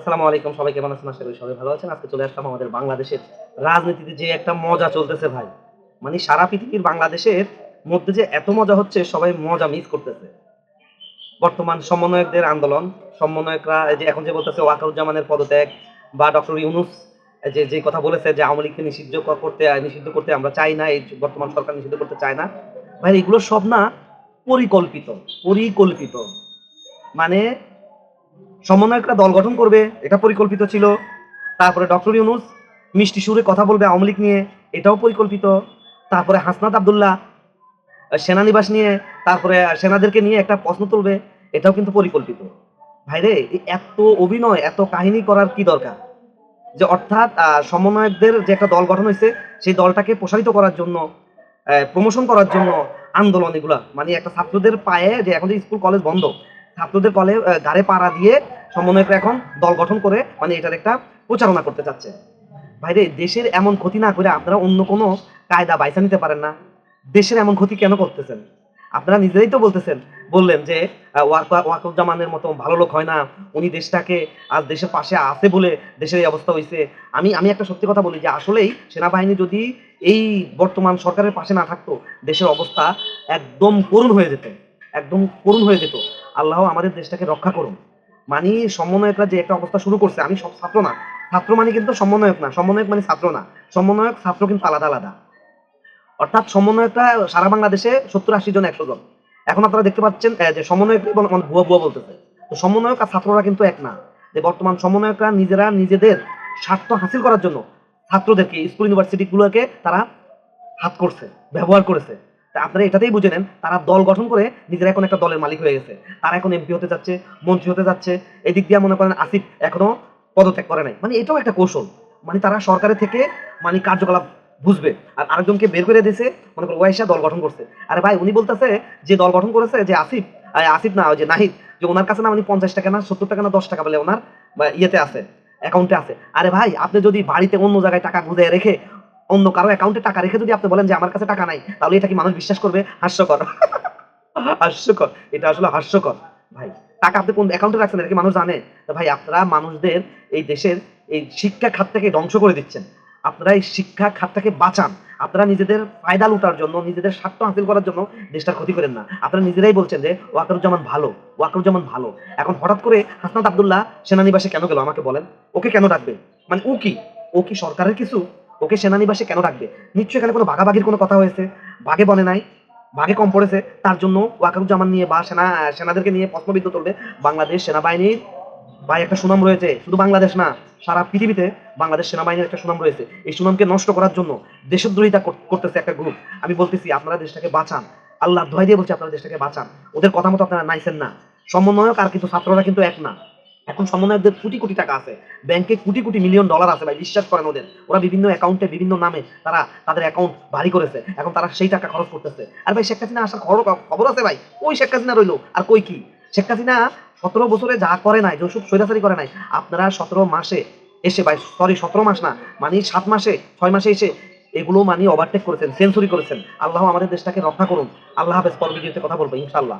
আসসালামু আলাইকুম, সবাই কেমন আছেন? আশা করি সবাই ভালো আছেন। আজকে চলে আসলাম আমাদের বাংলাদেশের রাজনীতিতে যে একটা মজা চলতেছে ভাই। মানে সারা পৃথিবীর বাংলাদেশের মধ্যে যে এত মজা হচ্ছে, সবাই মজা মিস করতেছে। বর্তমান সমন্বয়কদের আন্দোলন, সমন্বয়করা যে এখন যে বলতেছে ওয়াকারুজ্জামানের পদত্যাগ বা ডক্টর ইউনুস যে যে কথা বলেছে যে আওয়ামী লীগকে নিষিদ্ধ করতে নিষিদ্ধ করতে আমরা চাই না, এই বর্তমান সরকার নিষিদ্ধ করতে চায় না। ভাই, এগুলো সব না পরিকল্পিত পরিকল্পিত। মানে সমন্বয়করা দল গঠন করবে, এটা পরিকল্পিত ছিল। তারপরে ডক্টর ইউনুস মিষ্টি সুরে কথা বলবে আওয়ামী লীগ নিয়ে, এটাও পরিকল্পিত। তারপরে হাসনাত আবদুল্লাহ সেনানিবাস নিয়ে, তারপরে সেনাদেরকে নিয়ে একটা প্রশ্ন তুলবে, এটাও কিন্তু পরিকল্পিত। ভাইরে এত অভিনয়, এত কাহিনী করার কি দরকার? যে অর্থাৎ সমন্বয়কদের যে একটা দল গঠন হয়েছে, সেই দলটাকে প্রসারিত করার জন্য প্রমোশন করার জন্য আন্দোলন এগুলা মানে একটা ছাত্রদের পায়ে যে এখন যে স্কুল, কলেজ বন্ধ ছাত্রদের কলে গাড়ে পাড়া দিয়ে সমন্বয়করা এখন দল গঠন করে মানে এটার একটা প্রচারণা করতে চাচ্ছে। ভাইরে দেশের এমন ক্ষতি না করে আপনারা অন্য কোনো কায়দা বাইসা নিতে পারেন না। দেশের এমন ক্ষতি কেন করতেছেন? আপনারা নিজেরাই তো বলতেছেন বললেন যে আহ, ওয়াকা- ওয়াকারুজ্জামানের মতো ভালো লোক হয় না উনি দেশটাকে আজ দেশের পাশে আছে বলে দেশের এই অবস্থা হয়েছে আমি আমি একটা সত্যি কথা বলি যে আসলেই সেনাবাহিনী যদি এই বর্তমান সরকারের পাশে না থাকতো দেশের অবস্থা একদম করুণ হয়ে যেত একদম করুণ হয়ে যেত। আল্লাহ আমাদের দেশটাকে রক্ষা করুন। মানে সমন্বয়করা যে একটা অবস্থা শুরু করছে, আমি সব ছাত্র না। ছাত্র মানে কিন্তু সমন্বয়ক না, সমন্বয়ক মানে ছাত্র না। সমন্বয়ক, ছাত্র কিন্তু আলাদা আলাদা। অর্থাৎ সমন্বয়করা সারা বাংলাদেশে সত্তর আশি জন, একশো জন। এখন আপনারা দেখতে পাচ্ছেন যে সমন্বয়ক এবং ভুয়া ভুয়া বলতেছে। তো সমন্বয়ক আর ছাত্ররা কিন্তু এক না। যে বর্তমান সমন্বয়করা নিজেরা নিজেদের স্বার্থ হাসিল করার জন্য ছাত্রদেরকে, স্কুল, ইউনিভার্সিটিগুলোকে তারা হাত করছে, ব্যবহার করেছে। আপনারা এটাতেই বুঝে নেন, তারা দল গঠন করে নিজেরা এখন একটা দলের মালিক হয়ে গেছে। তারা এখন এমপি হতে যাচ্ছে, মন্ত্রী হতে যাচ্ছে, এদিক দিয়ে মনে করেন আসিফ এখনও পদত্যাগ করে নাই। মানে এটাও একটা কৌশল। মানে তারা সরকারের থেকে মানে কার্যকলাপ বুঝবে। আর আরেকজনকে বের করে দিয়েছে মনে করো ওয়াইশা দল গঠন করছে। আরে ভাই, উনি বলতেছে যে দল গঠন করেছে যে আসিফ আসিফ না, ওই যে নাহিদ, যে ওনার কাছে না উনি পঞ্চাশ টাকা না, সত্তর টাকা না দশ টাকা বলে ওনার ইয়েতে আছে অ্যাকাউন্টে আছে। আরে ভাই, আপনি যদি বাড়িতে অন্য জায়গায় টাকা গুঁজে রেখে অন্য কারও অ্যাকাউন্টে টাকা রেখে যদি আপনি বলেন যে আমার কাছে টাকা নাই, তাহলে এটা কি মানুষ বিশ্বাস করবে? হাস্যকর। হাস্যকর। এটা আসলে হাস্যকর। ভাই, টাকা আপনি কোন অ্যাকাউন্টে রাখছেন, এটা কি মানুষ জানে? তো ভাই, আপনারা মানুষদের এই দেশের এই শিক্ষা খাত থেকে ধ্বংস করে দিচ্ছেন। আপনারা এই শিক্ষা খাতটাকে বাঁচান। আপনারা নিজেদের ফায়দা লুটার জন্য, নিজেদের স্বার্থ হাসিল করার জন্য দেশটার ক্ষতি করেন না। আপনারা নিজেরাই বলছেন যে ওয়াকারুজ্জামান ভালো ওয়াকারুজ্জামান ভালো। এখন হঠাৎ করে হাসনাত আবদুল্লাহ সেনানিবাসে কেন গেল আমাকে বলেন? ওকে কেন ডাকবে মানে ও কি? ও কি সরকারের কিছু ওকে সেনানিবাসে কেন ডাকবে? নিশ্চয়ই এখানে কোনো ভাগাভাগির কোনো কথা হয়েছে। ভাগে বনে নাই ভাগে কম পড়েছে, তার জন্য ওয়াকারুজ্জামান নিয়ে বা সেনা, সেনাদেরকে নিয়ে প্রশ্নবিদ্ধ তুলবে বাংলাদেশ সেনাবাহিনীর ভাই একটা সুনাম রয়েছে, শুধু বাংলাদেশ না, সারা পৃথিবীতে বাংলাদেশ সেনাবাহিনীর একটা সুনাম রয়েছে। এই সুনামকে নষ্ট করার জন্য দেশদ্রোহিতা কর- করতেছে একটা গ্রুপ আমি বলতেছি, আপনারা দেশটাকে বাঁচান। আল্লাহ দোহাই দিয়ে বলছে, আপনারা দেশটাকে বাঁচান। ওদের কথা মতো আপনারা নাইছেন না। সমন্বয়ক আর কিন্তু ছাত্ররা কিন্তু এক না। এখন সমন্বয়কদের কোটি কোটি টাকা আছে। ব্যাংকে কোটি কোটি মিলিয়ন ডলার আছে ভাই, বিশ্বাস করেন ওদের। ওরা বিভিন্ন অ্যাকাউন্টে বিভিন্ন নামে তারা তাদের অ্যাকাউন্ট ভারী করেছে। এখন তারা সেই টাকা খরচ করতেছে। আর ভাই শেখ হাসিনা আসার খবর খবর আছে ভাই? ওই শেখ হাসিনা রইল। আর কই কি? শেখ হাসিনা সতেরো বছরে যা করে নাই যৌসুফ সৈরাচারি করে নাই, আপনারা সতেরো মাসে এসে ভাই সরি সতেরো মাস না মানে সাত মাসে, ছয় মাসে এসে এগুলো মানে ওভারটেক করেছেন সেঞ্চুরি করেছেন। আল্লাহ আমাদের দেশটাকে রক্ষা করুন। আল্লাহ হাফেজ পর কথা বলব ইনশাল্লাহ